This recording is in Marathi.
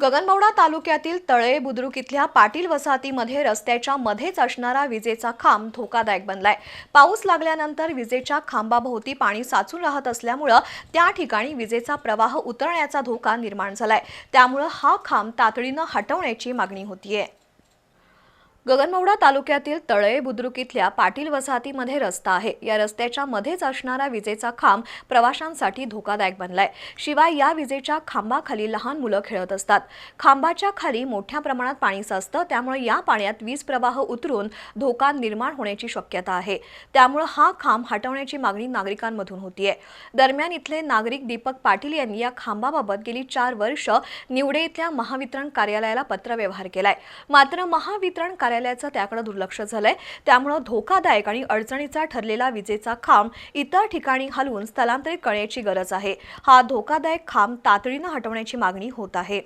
गगनबावडा तालुक्यातील तळे बुद्रुक इथल्या पाटील वसाहतीमध्ये रस्त्याच्या मध्येच असणारा विजेचा खांब धोकादायक बनलाय. पाऊस लागल्यानंतर विजेच्या खांबाभोवती पाणी साचून राहत असल्यामुळं त्या ठिकाणी विजेचा प्रवाह उतरण्याचा धोका निर्माण झालाय. त्यामुळं हा खांब तातडीनं हटवण्याची मागणी होतीये. गगनमौडा तालुक्यातील तळे बुद्रुक इथल्या पाटील वसाहतीमध्ये रस्ता आहे. या रस्त्याच्या मध्येच असणारा विजेचा खांब प्रवाशांसाठी धोकादायक बनलाय. शिवाय या विजेच्या खांबाखाली लहान मुलं खेळत असतात. खांबाच्या खाली मोठ्या प्रमाणात पाणी साचतं त्यामुळे या पाण्यात वीज प्रवाह उतरून धोका निर्माण होण्याची शक्यता आहे. त्यामुळे हा खांब हटवण्याची मागणी नागरिकांमधून होतीये. दरम्यान इथले नागरिक दीपक पाटील यांनी या खांबाबाबत गेली चार वर्ष निवडे इथल्या महावितरण कार्यालयाला पत्रव्यवहार केलाय. मात्र महावितरण कार्यालयाचं त्याकडे दुर्लक्ष झालंय. त्यामुळं धोकादायक आणि अडचणीचा ठरलेला विजेचा खांब इतर ठिकाणी हलवून स्थलांतरित करण्याची गरज आहे. हा धोकादायक खांब तातडीनं हटवण्याची मागणी होत आहे.